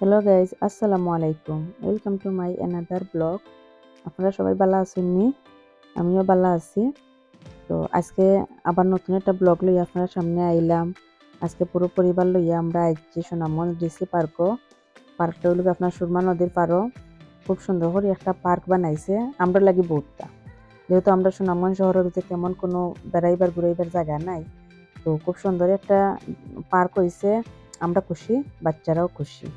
Hello guys আসসালামু আলাইকুম welcome to my another blog আপনারা সবাই ভালো আছেন নি? আমিও ভালো আছি। তো আজকে আবার নতুন একটা ব্লগ লইয়া আপনার সামনে আইলাম। আজকে পুরো পরিবার লইয়া আমরা আইছি সোনামগঞ্জ ডিসি পার্কও পার্কটা হইল আপনার সুরমা নদীর পারও খুব সুন্দর করে একটা পার্ক বানাইছে। আমরা লাগি বহুতটা। যেহেতু আমরা সুনামগঞ্জ শহরের ভিতরে তেমন কোনো বেড়াইবার, ঘুরাইবার জায়গা নাই। তো খুব সুন্দর একটা পার্ক হইছে। আমরা খুশি, বাচ্চারাও খুশি।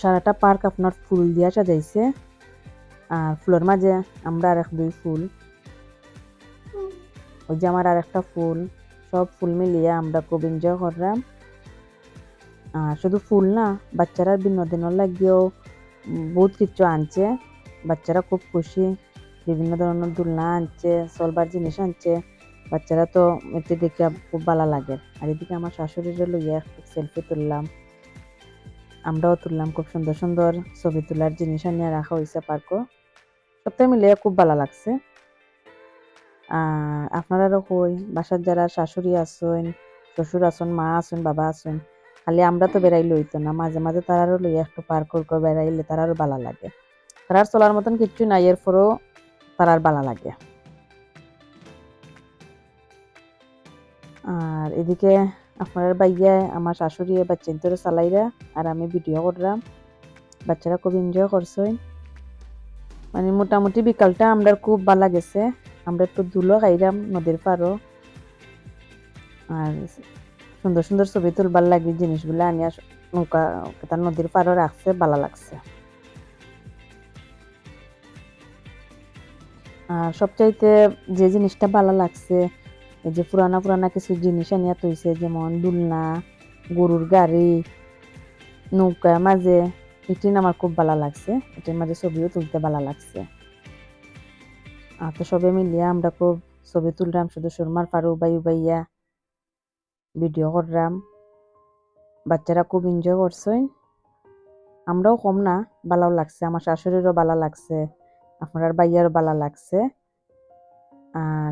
সারাটা পার্ক আপনার ফুল দিয়া সাজাইছে। আর ফুলের মাঝে আমরা আর এক দুই ফুল। ওই যে আমার আর একটা ফুল, সব ফুল মিলিয়ে আমরা খুব এনজয় করলাম। আর শুধু ফুল না, বাচ্চারা বিনোদনের লাগিয়েও বহুত কিছু আনছে। বাচ্চারা খুব খুশি, বিভিন্ন ধরনের দোলনা আনছে চলবার জিনিস আনছে। বাচ্চারা তো এতে দেখে খুব ভালো লাগে। আর এদিকে আমার শাশুড়ির লইয়া সেলফি তুললাম। আমরাও তুললাম খুব সুন্দর সুন্দর ছবি তোলার জিনিস আনিয়ে রাখা হয়েছে পার্কও। সবটাই মিলিয়ে খুব ভালো লাগছে। আর আপনারাও কই? বাসার যারা শাশুড়ি আছেন, শ্বশুর আছেন, মা আছেন, বাবা আছেন, খালি আমরা তো বেড়াইলে হইতো না, মাঝে মাঝে তারারও লইয়া একটু পার্ক করে বেড়াইলে তারারও ভালো লাগে। তারার চলার মতন কিচ্ছু নাই, এরপরও তারার ভালো লাগে। আর এদিকে আপনার বাইয়া আমার শাশুড়ি এবার চিন্তরে চালাইরা, আর আমি ভিডিও করলাম বাচ্চারা খুব এনজয় করছে। মানে মোটামুটি বিকালটা আমরা খুব ভালো গেছে আমরা একটু দুলো খাইলাম নদীর পারও আর সুন্দর সুন্দর ছবি তুলবার লাগে জিনিসগুলো আনিয়া নৌকা নদীর পারও রাখছে, ভালো লাগছে। আর সবচাইতে যে জিনিসটা ভালো লাগছে এই যে পুরানা পুরানা কিছু জিনিস আনিয়া তৈছে যেমন দুলনা, গরুর গাড়ি, নৌকা মাঝে, এটি আমার খুব ভালো লাগছে। এটির মাঝে ছবিও তুলতে ভালো লাগছে। আর তো সবে মিলিয়ে আমরা খুব ছবি তুললাম শুধু সুরমার পারু বাই বাইয়া ভিডিও করলাম বাচ্চারা খুব এনজয় করছে। আমরাও কম না ভালো লাগছে, আমার শাশুড়িরও ভালো লাগছে, আপনার বাইয়ারও ভালো লাগছে।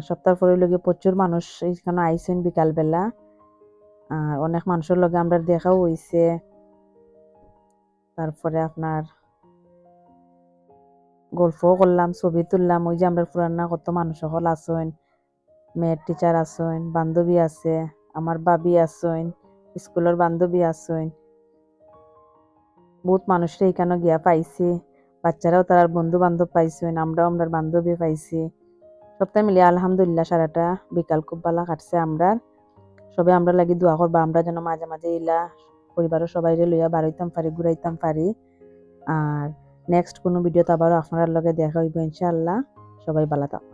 সপ্তাহ পরে লগে প্রচুর মানুষ এইখানে আইসেন বিকালবেলা। আর অনেক মানুষের লগে আমরা দেখাও হইছে। তারপরে আপনার গল্পও করলাম, ছবি তুললাম। ওই যে আমরা পুরানা কত মানুষ সকল আসেন মেয়ের টিচার আসেন বান্ধবী আছে, আমার বাবি আসেন স্কুলের বান্ধবী আসেন বহুত মানুষরা এখানে গিয়া পাইছি। বাচ্চারাও তার বন্ধু বান্ধব পাইছেন, আমরাও আমরা বান্ধবী পাইছি। সপ্তাহ মিলিয়ে আলহামদুলিল্লাহ সারাটা বিকাল খুব ভালো কাটছে আমরা সবে আমরা লাগি দোয়া করবা, আমরা যেন মাঝে মাঝে ইলা পরিবারও সবাই লইয়া বাড়াইতাম পারি ঘুরাইতাম পারি আর নেক্সট কোনো ভিডিওতে আবারও আপনার লগে দেখা হইব ইনশাআল্লাহ। সবাই ভালো থাকুন